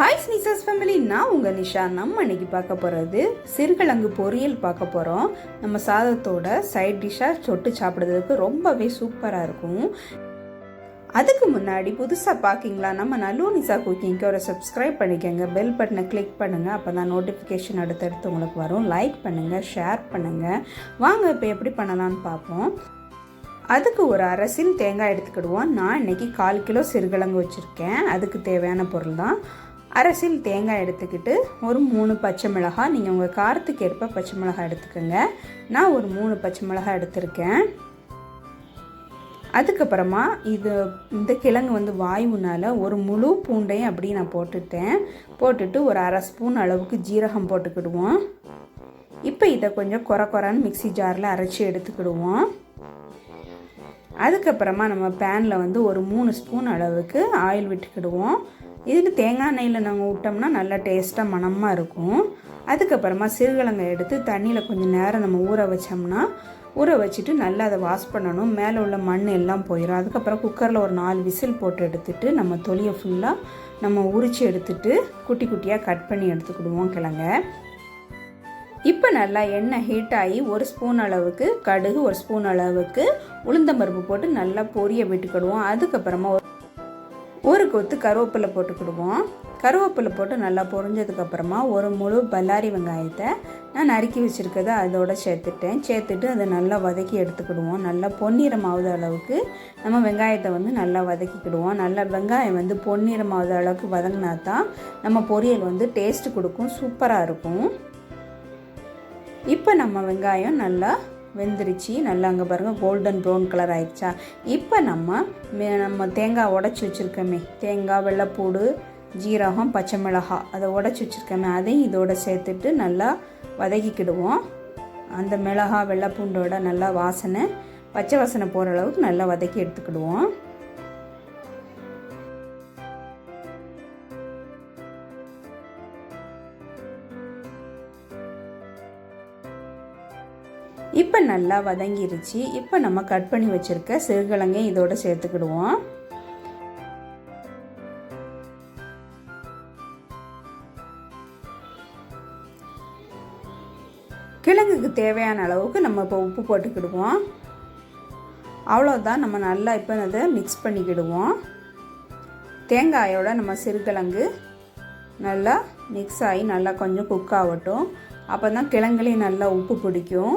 Hi sneezes family நான் உங்கள் நிஷா. நம்ம இன்னைக்கு பார்க்க போகிறது சிறுகிழங்கு பொரியல் பார்க்க போகிறோம் நம்ம சாதத்தோட சைட் டிஷ்ஷாக சொட்டு சாப்பிட்றதுக்கு ரொம்பவே சூப்பராக இருக்கும். அதுக்கு முன்னாடி புதுசாக பார்க்கிங்களா நம்ம நல்லூ நிசா குக்கிங்க்கு ஒரு சப்ஸ்கிரைப் பண்ணிக்கோங்க. பெல் பட்டனை கிளிக் பண்ணுங்கள் அப்போ தான் நோட்டிஃபிகேஷன் அடுத்தடுத்து உங்களுக்கு வரும். லைக் பண்ணுங்கள் ஷேர் பண்ணுங்கள் வாங்க இப்போ எப்படி பண்ணலான்னு பார்ப்போம். அதுக்கு ஒரு அரசின் தேங்காய் எடுத்துக்கிடுவோம். நான் இன்னைக்கு கால் கிலோ சிறுகிழங்கு வச்சுருக்கேன். அதுக்கு தேவையான பொருள் தான் அரசில் தேங்காய் எடுத்துக்கிட்டு ஒரு மூணு பச்சை மிளகாய் நீங்கள் உங்கள் காரத்துக்கு ஏற்ப பச்சை மிளகாய் எடுத்துக்கோங்க. நான் ஒரு மூணு பச்சை மிளகாய் எடுத்திருக்கேன். அதுக்கப்புறமா இது இந்த கிழங்கு வந்து வாயுனால் ஒரு முழு பூண்டையும் அப்படி நான் போட்டுட்டேன். போட்டுட்டு ஒரு அரை ஸ்பூன் அளவுக்கு ஜீரகம் போட்டுக்கிடுவோம். இப்போ இதை கொஞ்சம் குறை குறைன்னு மிக்சி ஜாரில் அரைச்சி எடுத்துக்கிடுவோம். அதுக்கப்புறமா நம்ம பேனில் வந்து ஒரு மூணு ஸ்பூன் அளவுக்கு ஆயில் விட்டுக்கிடுவோம். இதுக்கு தேங்காய் எண்ணெயில் நாங்கள் விட்டோம்னா நல்லா டேஸ்ட்டாக மணமாக இருக்கும். அதுக்கப்புறமா சிறுகிழங்கை எடுத்து தண்ணியில் கொஞ்சம் நேரம் நம்ம ஊற வச்சோம்னா ஊற வச்சுட்டு நல்லா அதை வாஷ் பண்ணணும். மேலே உள்ள மண் எல்லாம் போயிடும் அதுக்கப்புறம் குக்கரில் ஒரு நாலு விசில் போட்டு எடுத்துட்டு நம்ம தொலியை ஃபுல்லாக நம்ம உரித்து எடுத்துட்டு குட்டி குட்டியாக கட் பண்ணி எடுத்துக்கிடுவோம் கிழங்க. இப்போ நல்லா எண்ணெய் ஹீட் ஆகி ஒரு ஸ்பூன் அளவுக்கு கடுகு ஒரு ஸ்பூன் அளவுக்கு உளுந்தம்பருப்பு போட்டு நல்லா பொரிய விட்டுக்கிடுவோம். அதுக்கப்புறமா ஒரு கொத்து கருவேப்பிலை போட்டுக்கிடுவோம் கருவேப்பிலை போட்டு நல்லா பொரிஞ்சதுக்கப்புறமா ஒரு முழு பல்லாரி வெங்காயத்தை நான் நறுக்கி வச்சுருக்கதை அதோட சேர்த்துட்டேன். சேர்த்துட்டு அதை நல்லா வதக்கி எடுத்துக்கிடுவோம். நல்லா பொன்னிறமாவது அளவுக்கு நம்ம வெங்காயத்தை வந்து நல்லா வதக்கிக்கிடுவோம். நல்லா வெங்காயம் வந்து பொன்னிறமாவது அளவுக்கு வதங்கினா தான் நம்ம பொரியல் வந்து டேஸ்ட் கொடுக்கும் சூப்பராக இருக்கும். இப்போ நம்ம வெங்காயம் நல்லா வெந்துருச்சு. நல்லா அங்கே பாருங்கள் கோல்டன் ப்ரௌன் கலர் ஆயிடுச்சா? இப்போ நம்ம நம்ம தேங்காய் உடச்சி வச்சுருக்கோமே. தேங்காய் வெள்ளைப்பூடு ஜீரகம் பச்சை மிளகாய் அதை உடச்சி வச்சுருக்கோமே. அதையும் இதோட சேர்த்துட்டு நல்லா வதக்கிக்கிடுவோம். அந்த மிளகாய் வெள்ளைப்பூண்டோட நல்லா வாசனை பச்சை வாசனை போகிற அளவுக்கு நல்லா வதக்கி எடுத்துக்கிடுவோம். இப்போ நல்லா வதங்கிருச்சு. இப்போ நம்ம கட் பண்ணி வச்சுருக்க சிறுகிழங்கை இதோட சேர்த்துக்கிடுவோம். கிழங்குக்கு தேவையான அளவுக்கு நம்ம இப்போ உப்பு போட்டுக்கிடுவோம். அவ்வளோதான் நம்ம நல்லா இப்போ அதை மிக்ஸ் பண்ணிக்கிடுவோம். தேங்காயோட நம்ம சிறுகிழங்கு நல்லா மிக்ஸ் ஆகி நல்லா கொஞ்சம் குக் ஆகட்டும். அப்போ தான் கிழங்குலேயும் நல்லா உப்பு பிடிக்கும்.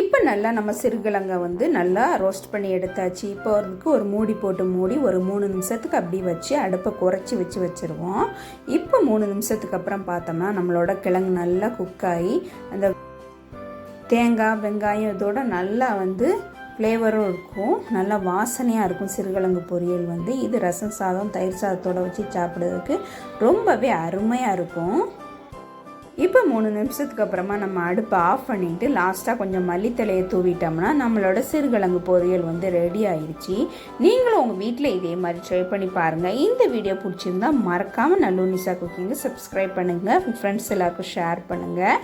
இப்போ நல்லா நம்ம சிறுகிழங்கை வந்து நல்லா ரோஸ்ட் பண்ணி எடுத்தாச்சு. இப்போ அதுக்கு ஒரு மூடி போட்டு மூடி ஒரு மூணு நிமிஷத்துக்கு அப்படி வச்சு அடுப்பை குறைச்சி வச்சு வச்சுருவோம். இப்போ மூணு நிமிஷத்துக்கு அப்புறம் பார்த்தோம்னா நம்மளோட கிழங்கு நல்லா குக்காகி அந்த தேங்காய் வெங்காயம் இதோட நல்லா வந்து ஃப்ளேவரும் இருக்கும். நல்லா வாசனையாக இருக்கும் சிறுகிழங்கு பொரியல் வந்து. இது ரசம் சாதம் தயிர் சாதத்தோடு வச்சு சாப்பிட்றதுக்கு ரொம்பவே அருமையாக இருக்கும். இப்போ மூணு நிமிஷத்துக்கு அப்புறமா நம்ம அடுப்பை ஆஃப் பண்ணிவிட்டு லாஸ்ட்டாக கொஞ்சம் மல்லித்தலையை தூவிட்டோம்னா நம்மளோட சிறுகிழங்கு பொரியல் வந்து ரெடி ஆயிடுச்சு நீங்களும் உங்கள் வீட்டில் இதே மாதிரி ட்ரை பண்ணி பாருங்கள் இந்த வீடியோ பிடிச்சிருந்தா மறக்காமல் நல்லூனிசா குக்கிங்கை சப்ஸ்கிரைப் பண்ணுங்கள் ஃப்ரெண்ட்ஸ் எல்லாருக்கும் ஷேர் பண்ணுங்கள்